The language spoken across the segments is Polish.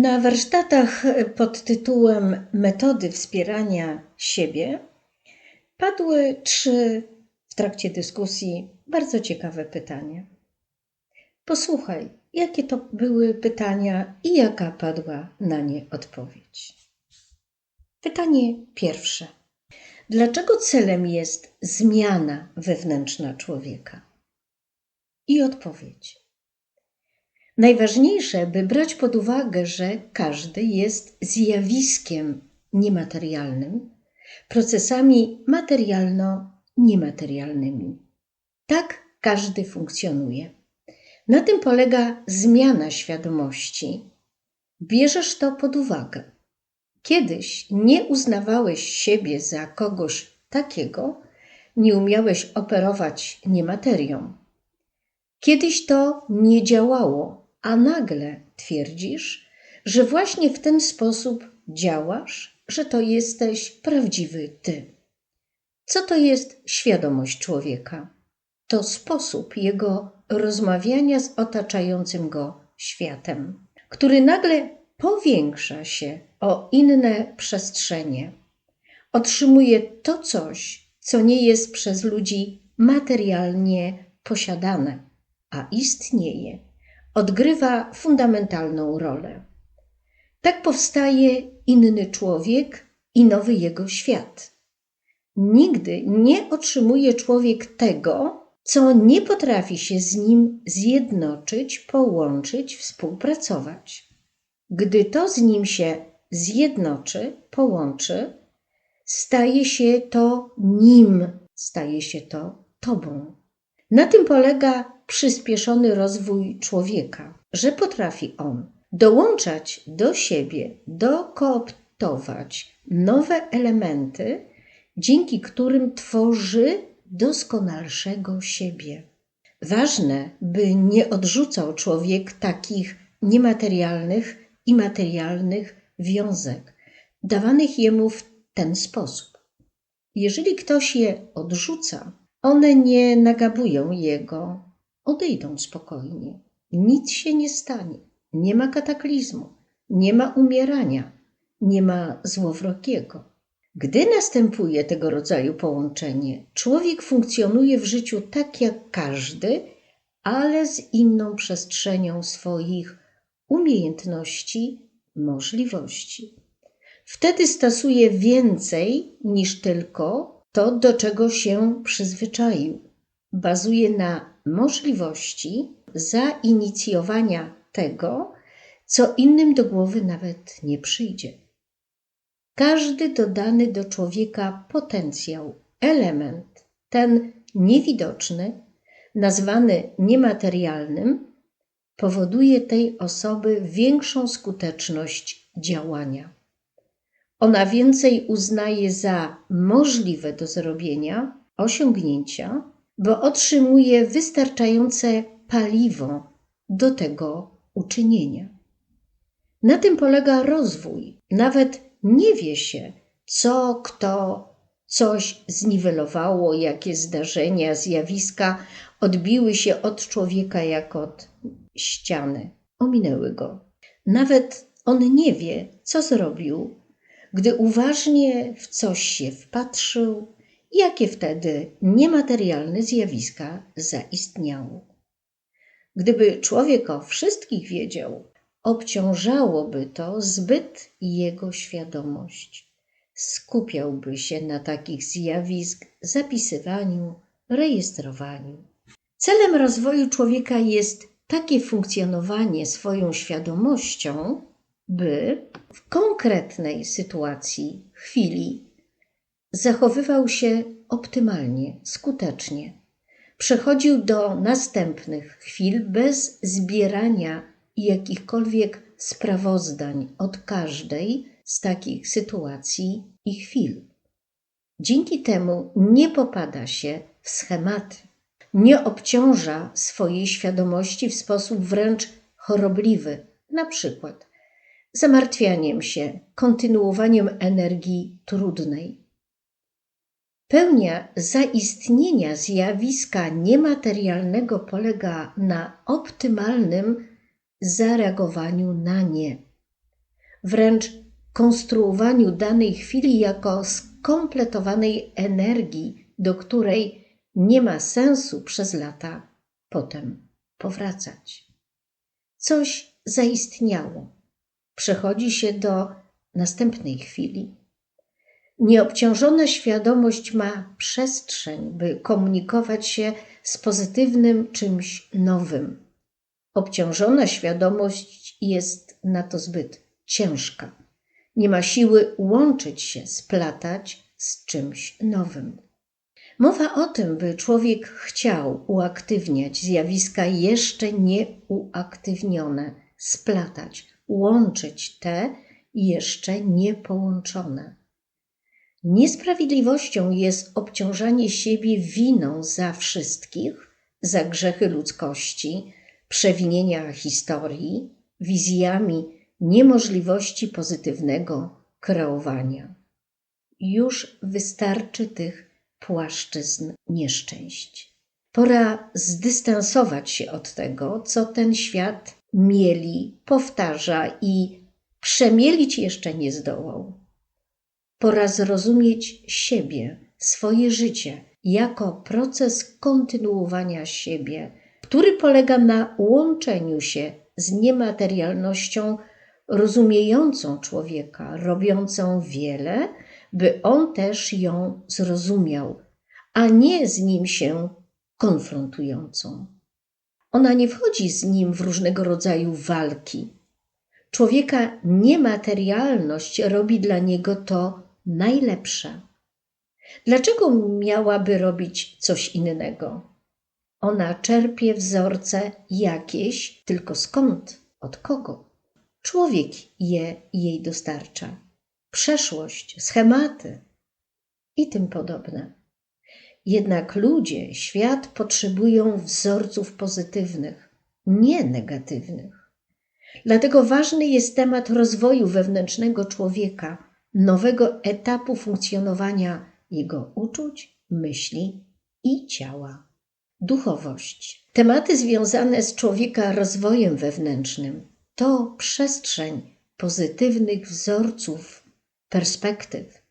Na warsztatach pod tytułem Metody wspierania siebie padły trzy w trakcie dyskusji bardzo ciekawe pytania. Posłuchaj, jakie to były pytania i jaka padła na nie odpowiedź. Pytanie pierwsze. Dlaczego celem jest zmiana wewnętrzna człowieka? I odpowiedź. Najważniejsze, by brać pod uwagę, że każdy jest zjawiskiem niematerialnym, procesami materialno-niematerialnymi. Tak każdy funkcjonuje. Na tym polega zmiana świadomości. Bierzesz to pod uwagę. Kiedyś nie uznawałeś siebie za kogoś takiego, nie umiałeś operować niematerią. Kiedyś to nie działało, a nagle twierdzisz, że właśnie w ten sposób działasz, że to jesteś prawdziwy ty. Co to jest świadomość człowieka? To sposób jego rozmawiania z otaczającym go światem, który nagle powiększa się o inne przestrzenie. Otrzymuje to coś, co nie jest przez ludzi materialnie posiadane, a istnieje, odgrywa fundamentalną rolę. Tak powstaje inny człowiek i nowy jego świat. Nigdy nie otrzymuje człowiek tego, co nie potrafi się z nim zjednoczyć, połączyć, współpracować. Gdy to z nim się zjednoczy, połączy, staje się to nim, staje się to tobą. Na tym polega przyspieszony rozwój człowieka, że potrafi on dołączać do siebie, dokooptować nowe elementy, dzięki którym tworzy doskonalszego siebie. Ważne, by nie odrzucał człowiek takich niematerialnych i materialnych wiązek, dawanych jemu w ten sposób. Jeżeli ktoś je odrzuca, one nie nagabują jego, odejdą spokojnie. Nic się nie stanie, nie ma kataklizmu, nie ma umierania, nie ma złowrogiego. Gdy następuje tego rodzaju połączenie, człowiek funkcjonuje w życiu tak jak każdy, ale z inną przestrzenią swoich umiejętności, możliwości. Wtedy stosuje więcej niż tylko to, do czego się przyzwyczaił. Bazuje na możliwości zainicjowania tego, co innym do głowy nawet nie przyjdzie. Każdy dodany do człowieka potencjał, element, ten niewidoczny, nazwany niematerialnym, powoduje tej osoby większą skuteczność działania. Ona więcej uznaje za możliwe do zrobienia, osiągnięcia, bo otrzymuje wystarczające paliwo do tego uczynienia. Na tym polega rozwój, nawet nie wie się, co kto coś zniwelowało, jakie zdarzenia, zjawiska odbiły się od człowieka jak od ściany, ominęły go. Nawet on nie wie, co zrobił, gdy uważnie w coś się wpatrzył, jakie wtedy niematerialne zjawiska zaistniały. Gdyby człowiek o wszystkich wiedział, obciążałoby to zbyt jego świadomość. Skupiałby się na takich zjawisk zapisywaniu, rejestrowaniu. Celem rozwoju człowieka jest takie funkcjonowanie swoją świadomością, by w konkretnej sytuacji, chwili zachowywał się optymalnie, skutecznie. Przechodził do następnych chwil bez zbierania jakichkolwiek sprawozdań od każdej z takich sytuacji i chwil. Dzięki temu nie popada się w schematy, nie obciąża swojej świadomości w sposób wręcz chorobliwy, na przykład zamartwianiem się, kontynuowaniem energii trudnej. Pełnia zaistnienia zjawiska niematerialnego polega na optymalnym zareagowaniu na nie. wręcz konstruowaniu danej chwili jako skompletowanej energii, do której nie ma sensu przez lata potem powracać. Coś zaistniało. Przechodzi się do następnej chwili. Nieobciążona świadomość ma przestrzeń, by komunikować się z pozytywnym czymś nowym. Obciążona świadomość jest na to zbyt ciężka. Nie ma siły łączyć się, splatać z czymś nowym. Mowa o tym, by człowiek chciał uaktywniać zjawiska jeszcze nieuaktywnione, splatać, łączyć te jeszcze niepołączone. Niesprawiedliwością jest obciążanie siebie winą za wszystkich, za grzechy ludzkości, przewinienia historii, wizjami niemożliwości pozytywnego kreowania. Już wystarczy tych płaszczyzn nieszczęść. Pora zdystansować się od tego, co ten świat mieli, powtarza i przemielić jeszcze nie zdołał. Pora zrozumieć siebie, swoje życie jako proces kontynuowania siebie, który polega na łączeniu się z niematerialnością rozumiejącą człowieka, robiącą wiele, by on też ją zrozumiał, a nie z nim się konfrontującą. Ona nie wchodzi z nim w różnego rodzaju walki. Człowieka niematerialność robi dla niego to najlepsze. Dlaczego miałaby robić coś innego? Ona czerpie wzorce jakieś, tylko skąd, od kogo? Człowiek je jej dostarcza. Przeszłość, schematy i tym podobne. Jednak ludzie, świat potrzebują wzorców pozytywnych, nie negatywnych. Dlatego ważny jest temat rozwoju wewnętrznego człowieka, nowego etapu funkcjonowania jego uczuć, myśli i ciała. Duchowość. Tematy związane z człowieka rozwojem wewnętrznym to przestrzeń pozytywnych wzorców, perspektyw,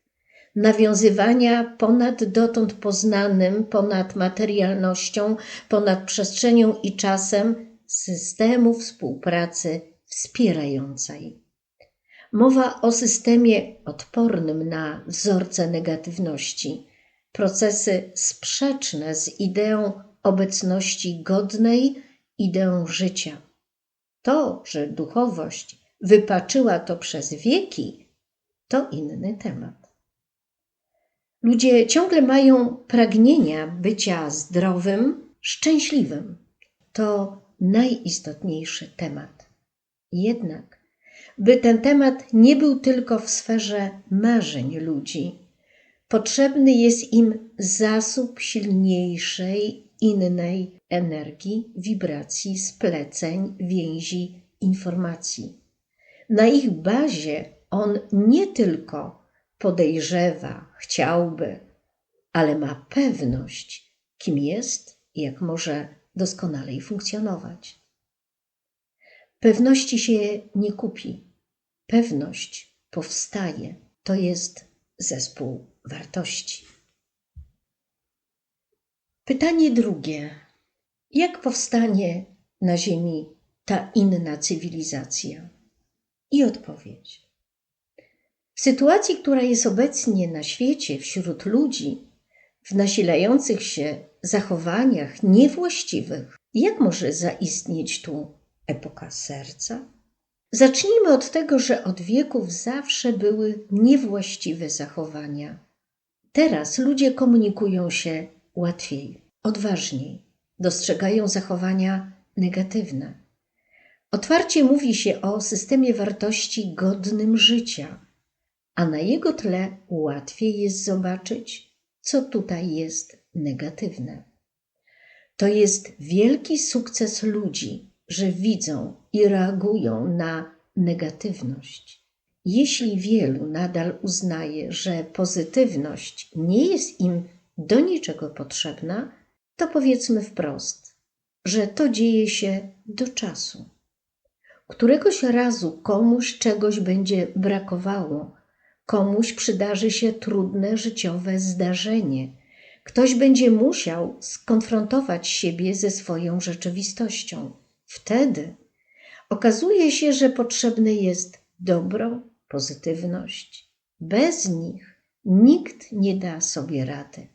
nawiązywania ponad dotąd poznanym, ponad materialnością, ponad przestrzenią i czasem systemu współpracy wspierającej. Mowa o systemie odpornym na wzorce negatywności, procesy sprzeczne z ideą obecności godnej, ideą życia. To, że duchowość wypaczyła to przez wieki, to inny temat. Ludzie ciągle mają pragnienia bycia zdrowym, szczęśliwym. To najistotniejszy temat. Jednak by ten temat nie był tylko w sferze marzeń ludzi. Potrzebny jest im zasób silniejszej, innej energii, wibracji, spleceń, więzi, informacji. Na ich bazie on nie tylko podejrzewa, chciałby, ale ma pewność, kim jest i jak może doskonalej funkcjonować. Pewności się nie kupi. Pewność powstaje. To jest zespół wartości. Pytanie drugie. Jak powstanie na Ziemi ta inna cywilizacja? I odpowiedź. W sytuacji, która jest obecnie na świecie wśród ludzi, w nasilających się zachowaniach niewłaściwych, jak może zaistnieć tu epoka serca? Zacznijmy od tego, że od wieków zawsze były niewłaściwe zachowania. Teraz ludzie komunikują się łatwiej, odważniej, dostrzegają zachowania negatywne. Otwarcie mówi się o systemie wartości godnym życia, a na jego tle łatwiej jest zobaczyć, co tutaj jest negatywne. To jest wielki sukces ludzi, że widzą i reagują na negatywność. Jeśli wielu nadal uznaje, że pozytywność nie jest im do niczego potrzebna, to powiedzmy wprost, że to dzieje się do czasu. Któregoś razu komuś czegoś będzie brakowało, komuś przydarzy się trudne życiowe zdarzenie. Ktoś będzie musiał skonfrontować siebie ze swoją rzeczywistością. Wtedy okazuje się, że potrzebne jest dobro, pozytywność. Bez nich nikt nie da sobie rady.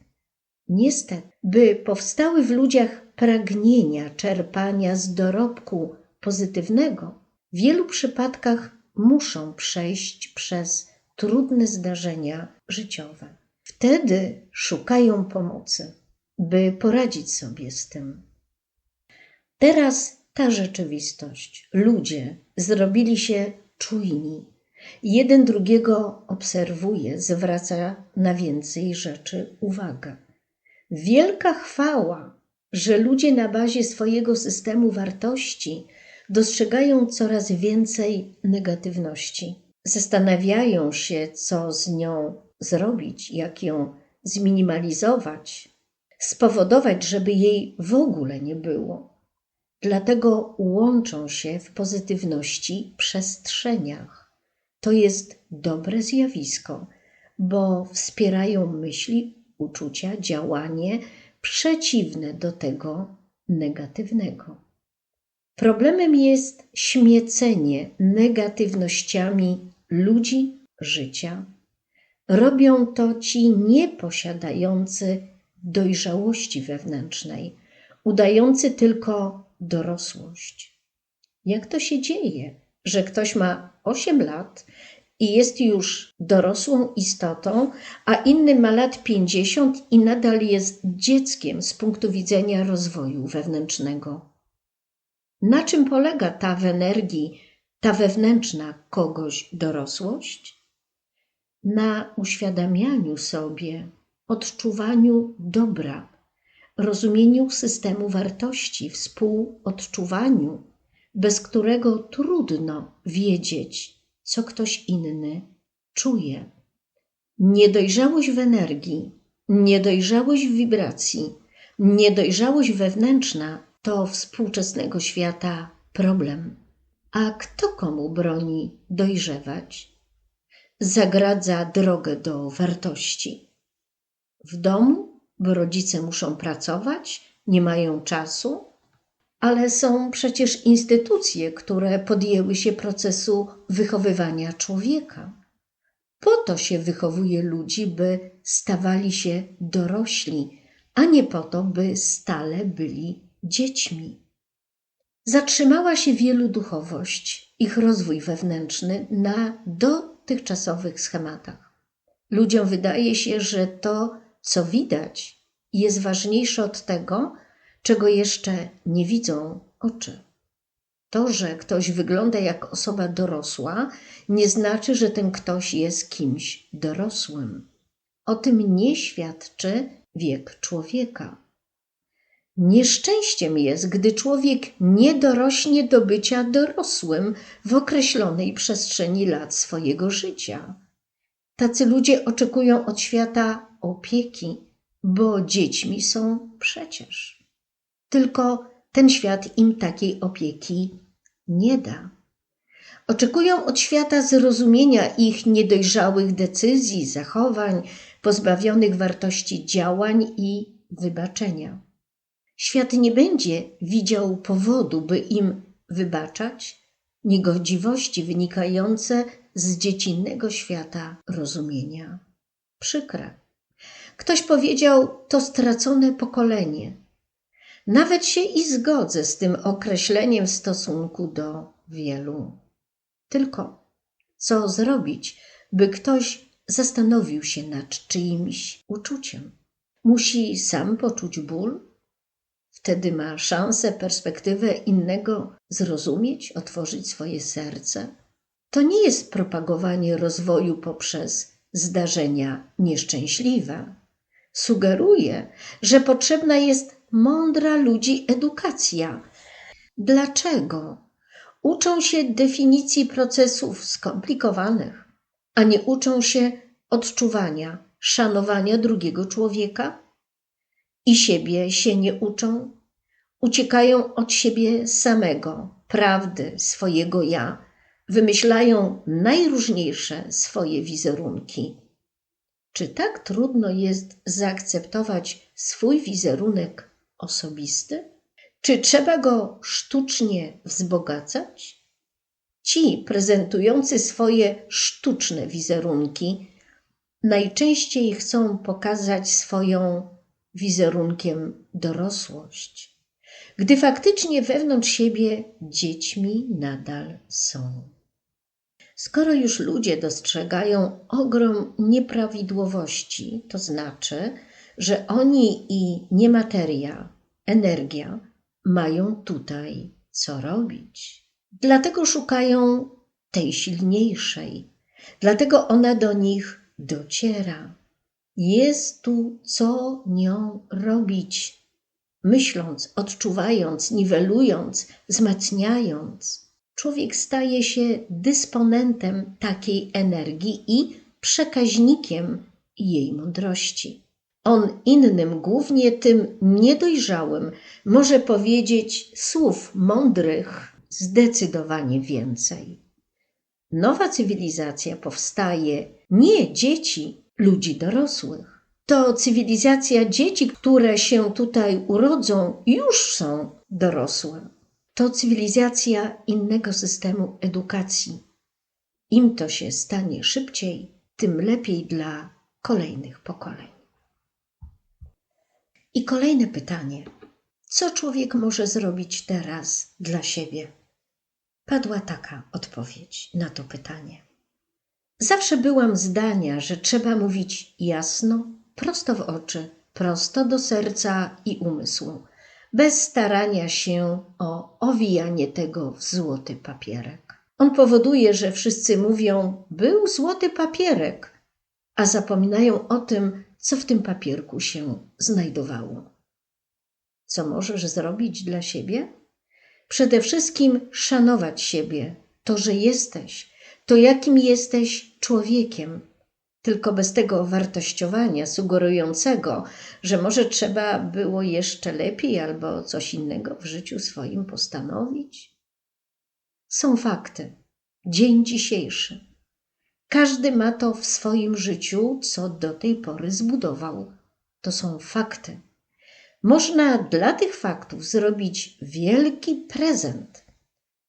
Niestety, by powstały w ludziach pragnienia czerpania z dorobku pozytywnego, w wielu przypadkach muszą przejść przez trudne zdarzenia życiowe. Wtedy szukają pomocy, by poradzić sobie z tym. Teraz ta rzeczywistość, ludzie zrobili się czujni. Jeden drugiego obserwuje, zwraca na więcej rzeczy uwagę. Wielka chwała, że ludzie na bazie swojego systemu wartości dostrzegają coraz więcej negatywności. Zastanawiają się, co z nią zrobić, jak ją zminimalizować, spowodować, żeby jej w ogóle nie było. Dlatego łączą się w pozytywności przestrzeniach. To jest dobre zjawisko, bo wspierają myśli, uczucia, działanie przeciwne do tego negatywnego. Problemem jest śmiecenie negatywnościami ludzi, życia. Robią to ci nieposiadający dojrzałości wewnętrznej, udający tylko dorosłość. Jak to się dzieje, że ktoś ma 8 lat i jest już dorosłą istotą, a inny ma lat 50 i nadal jest dzieckiem z punktu widzenia rozwoju wewnętrznego? Na czym polega ta w energii, ta wewnętrzna kogoś dorosłość? Na uświadamianiu sobie, odczuwaniu dobra, rozumieniu systemu wartości, współodczuwaniu, bez którego trudno wiedzieć, co ktoś inny czuje. Niedojrzałość w energii, niedojrzałość w wibracji, niedojrzałość wewnętrzna to współczesnego świata problem. A kto komu broni dojrzewać? Zagradza drogę do wartości. W domu, bo rodzice muszą pracować, nie mają czasu, ale są przecież instytucje, które podjęły się procesu wychowywania człowieka. Po to się wychowuje ludzi, by stawali się dorośli, a nie po to, by stale byli dziećmi. Zatrzymała się wielu duchowość, ich rozwój wewnętrzny na dotychczasowych schematach. Ludziom wydaje się, że to, co widać, jest ważniejsze od tego, czego jeszcze nie widzą oczy. To, że ktoś wygląda jak osoba dorosła, nie znaczy, że ten ktoś jest kimś dorosłym. O tym nie świadczy wiek człowieka. Nieszczęściem jest, gdy człowiek nie dorośnie do bycia dorosłym w określonej przestrzeni lat swojego życia. Tacy ludzie oczekują od świata opieki, bo dziećmi są przecież. Tylko ten świat im takiej opieki nie da. Oczekują od świata zrozumienia ich niedojrzałych decyzji, zachowań, pozbawionych wartości działań i wybaczenia. Świat nie będzie widział powodu, by im wybaczać niegodziwości wynikające z dziecinnego świata rozumienia. Przykre. Ktoś powiedział, to stracone pokolenie. Nawet się i zgodzę z tym określeniem w stosunku do wielu. Tylko co zrobić, by ktoś zastanowił się nad czyimś uczuciem? Musi sam poczuć ból? Wtedy ma szansę, perspektywę innego zrozumieć, otworzyć swoje serce. To nie jest propagowanie rozwoju poprzez zdarzenia nieszczęśliwe. Sugeruje, że potrzebna jest mądra ludzi edukacja. Dlaczego? Uczą się definicji procesów skomplikowanych, a nie uczą się odczuwania, szanowania drugiego człowieka? I siebie się nie uczą? Uciekają od siebie samego, prawdy swojego ja, wymyślają najróżniejsze swoje wizerunki. Czy tak trudno jest zaakceptować swój wizerunek osobisty? Czy trzeba go sztucznie wzbogacać? Ci prezentujący swoje sztuczne wizerunki najczęściej chcą pokazać swoją wizerunkiem dorosłość, gdy faktycznie wewnątrz siebie dziećmi nadal są. Skoro już ludzie dostrzegają ogrom nieprawidłowości, to znaczy, że oni i niemateria, energia mają tutaj co robić. Dlatego szukają tej silniejszej, dlatego ona do nich dociera. Jest tu co nią robić, myśląc, odczuwając, niwelując, wzmacniając. Człowiek staje się dysponentem takiej energii i przekaźnikiem jej mądrości. On innym, głównie tym niedojrzałym, może powiedzieć słów mądrych zdecydowanie więcej. Nowa cywilizacja powstaje nie dzieci, ludzi dorosłych. To cywilizacja dzieci, które się tutaj urodzą, już są dorosłe. To cywilizacja innego systemu edukacji. Im to się stanie szybciej, tym lepiej dla kolejnych pokoleń. I kolejne pytanie. Co człowiek może zrobić teraz dla siebie? Padła taka odpowiedź na to pytanie. Zawsze byłam zdania, że trzeba mówić jasno, prosto w oczy, prosto do serca i umysłu, bez starania się o owijanie tego w złoty papierek. On powoduje, że wszyscy mówią: Był złoty papierek, a zapominają o tym, co w tym papierku się znajdowało. Co możesz zrobić dla siebie? Przede wszystkim szanować siebie, to, że jesteś, to jakim jesteś człowiekiem. Tylko bez tego wartościowania sugerującego, że może trzeba było jeszcze lepiej albo coś innego w życiu swoim postanowić. Są fakty. Dzień dzisiejszy. Każdy ma to w swoim życiu, co do tej pory zbudował. To są fakty. Można dla tych faktów zrobić wielki prezent,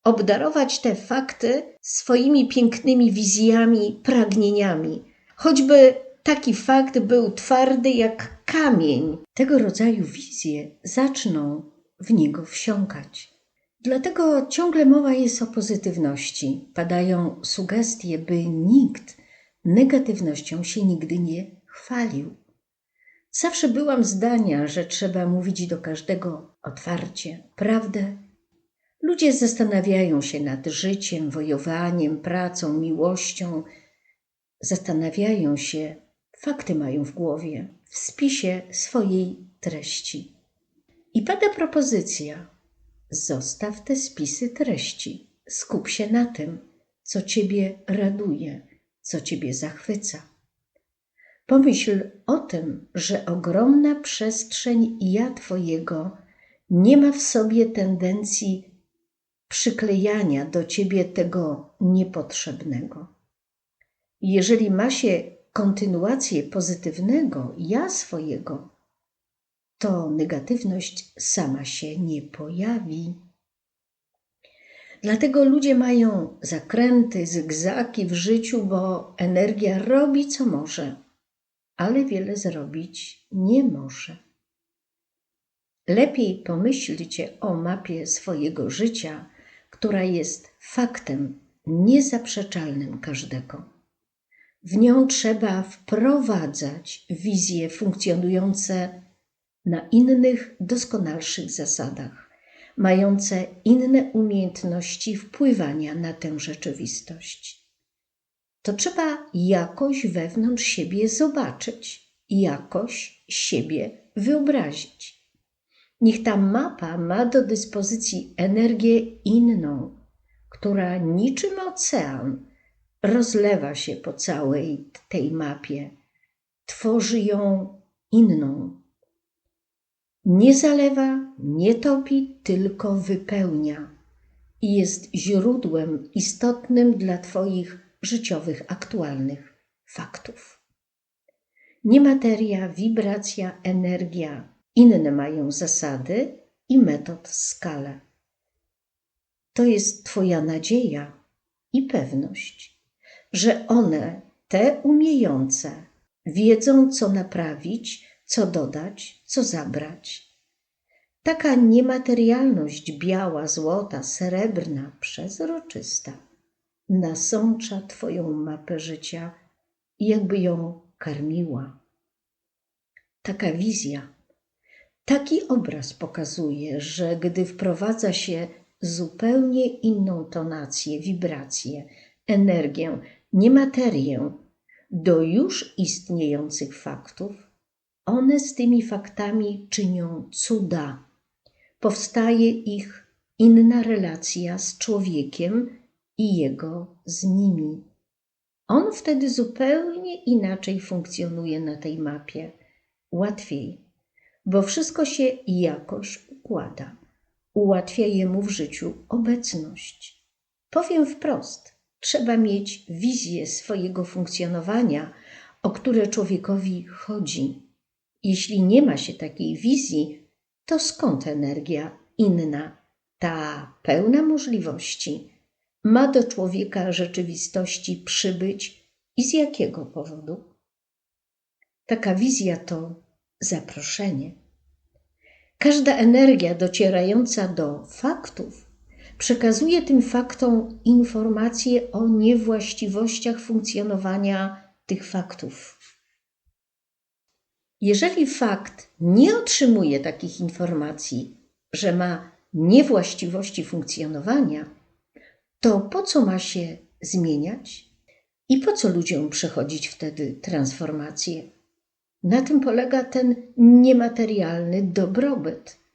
obdarować te fakty swoimi pięknymi wizjami, pragnieniami, choćby taki fakt był twardy jak kamień. Tego rodzaju wizje zaczną w niego wsiąkać. Dlatego ciągle mowa jest o pozytywności. Padają sugestie, by nikt negatywnością się nigdy nie chwalił. Zawsze byłam zdania, że trzeba mówić do każdego otwarcie prawdę. Ludzie zastanawiają się nad życiem, wojowaniem, pracą, miłością. Zastanawiają się, fakty mają w głowie, w spisie swojej treści. I pada propozycja: zostaw te spisy treści, skup się na tym, co ciebie raduje, co ciebie zachwyca. Pomyśl o tym, że ogromna przestrzeń ja Twojego nie ma w sobie tendencji przyklejania do Ciebie tego niepotrzebnego. Jeżeli ma się kontynuację pozytywnego ja swojego, to negatywność sama się nie pojawi. Dlatego ludzie mają zakręty, zygzaki w życiu, bo energia robi co może ale wiele zrobić nie może. Lepiej pomyślcie o mapie swojego życia, która jest faktem niezaprzeczalnym każdego. W nią trzeba wprowadzać wizje funkcjonujące na innych, doskonalszych zasadach, mające inne umiejętności wpływania na tę rzeczywistość to trzeba jakoś wewnątrz siebie zobaczyć, jakoś siebie wyobrazić. Niech ta mapa ma do dyspozycji energię inną, która niczym ocean rozlewa się po całej tej mapie, tworzy ją inną. Nie zalewa, nie topi, tylko wypełnia. i jest źródłem istotnym dla Twoich życiowych, aktualnych faktów. Niemateria, wibracja, energia, inne mają zasady i metod skalę. To jest Twoja nadzieja i pewność, że one, te umiejące, wiedzą, co naprawić, co dodać, co zabrać. Taka niematerialność biała, złota, srebrna, przezroczysta nasącza Twoją mapę życia jakby ją karmiła. Taka wizja, taki obraz pokazuje, że gdy wprowadza się zupełnie inną tonację, wibrację, energię, niematerię do już istniejących faktów, one z tymi faktami czynią cuda. Powstaje ich inna relacja z człowiekiem i jego z nimi. On wtedy zupełnie inaczej funkcjonuje na tej mapie, łatwiej, bo wszystko się jakoś układa. Ułatwia jemu w życiu obecność. Powiem wprost, trzeba mieć wizję swojego funkcjonowania, o które człowiekowi chodzi. Jeśli nie ma się takiej wizji, to skąd energia inna, ta pełna możliwości, ma do człowieka rzeczywistości przybyć i z jakiego powodu? Taka wizja to zaproszenie. Każda energia docierająca do faktów przekazuje tym faktom informacje o niewłaściwościach funkcjonowania tych faktów. Jeżeli fakt nie otrzymuje takich informacji, że ma niewłaściwości funkcjonowania, to po co ma się zmieniać i po co ludziom przechodzić wtedy transformację? Na tym polega ten niematerialny dobrobyt.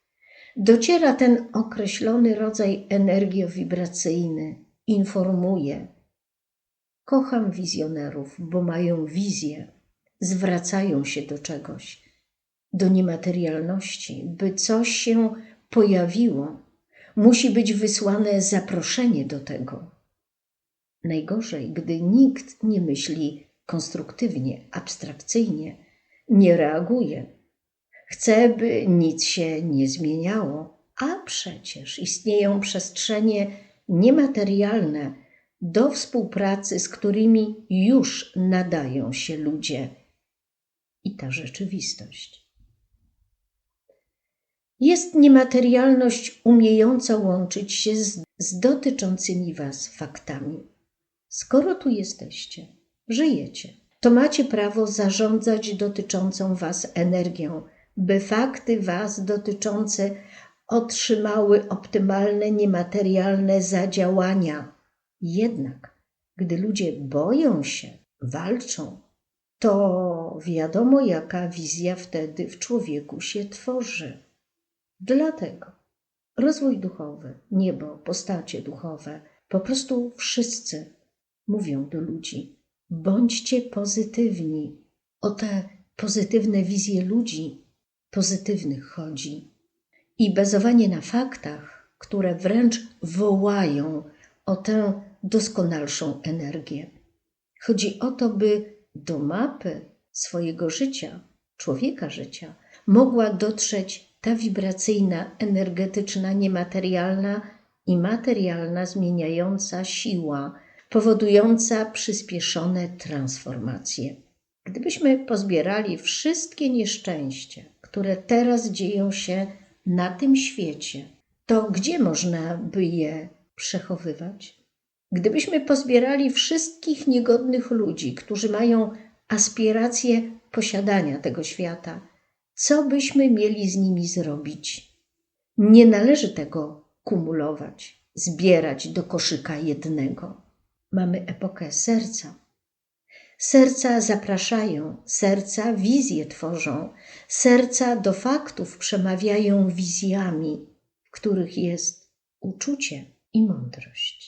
Dociera ten określony rodzaj energiowibracyjny, informuje. Kocham wizjonerów, bo mają wizję, zwracają się do czegoś, do niematerialności, by coś się pojawiło, musi być wysłane zaproszenie do tego. Najgorzej, gdy nikt nie myśli konstruktywnie, abstrakcyjnie, nie reaguje. Chce, by nic się nie zmieniało, a przecież istnieją przestrzenie niematerialne do współpracy, z którymi już nadają się ludzie i ta rzeczywistość. Jest niematerialność umiejąca łączyć się z, z dotyczącymi Was faktami. Skoro tu jesteście, żyjecie, to macie prawo zarządzać dotyczącą Was energią, by fakty Was dotyczące otrzymały optymalne niematerialne zadziałania. Jednak, gdy ludzie boją się, walczą, to wiadomo, jaka wizja wtedy w człowieku się tworzy. Dlatego rozwój duchowy, niebo, postacie duchowe, po prostu wszyscy mówią do ludzi: bądźcie pozytywni. O te pozytywne wizje ludzi, pozytywnych chodzi. I bazowanie na faktach, które wręcz wołają o tę doskonalszą energię. Chodzi o to, by do mapy swojego życia, człowieka życia, mogła dotrzeć ta wibracyjna, energetyczna, niematerialna i materialna zmieniająca siła, powodująca przyspieszone transformacje. Gdybyśmy pozbierali wszystkie nieszczęścia, które teraz dzieją się na tym świecie, to gdzie można by je przechowywać? Gdybyśmy pozbierali wszystkich niegodnych ludzi, którzy mają aspiracje posiadania tego świata, co byśmy mieli z nimi zrobić? Nie należy tego kumulować, zbierać do koszyka jednego. Mamy epokę serca. Serca zapraszają, serca wizje tworzą, serca do faktów przemawiają wizjami, w których jest uczucie i mądrość.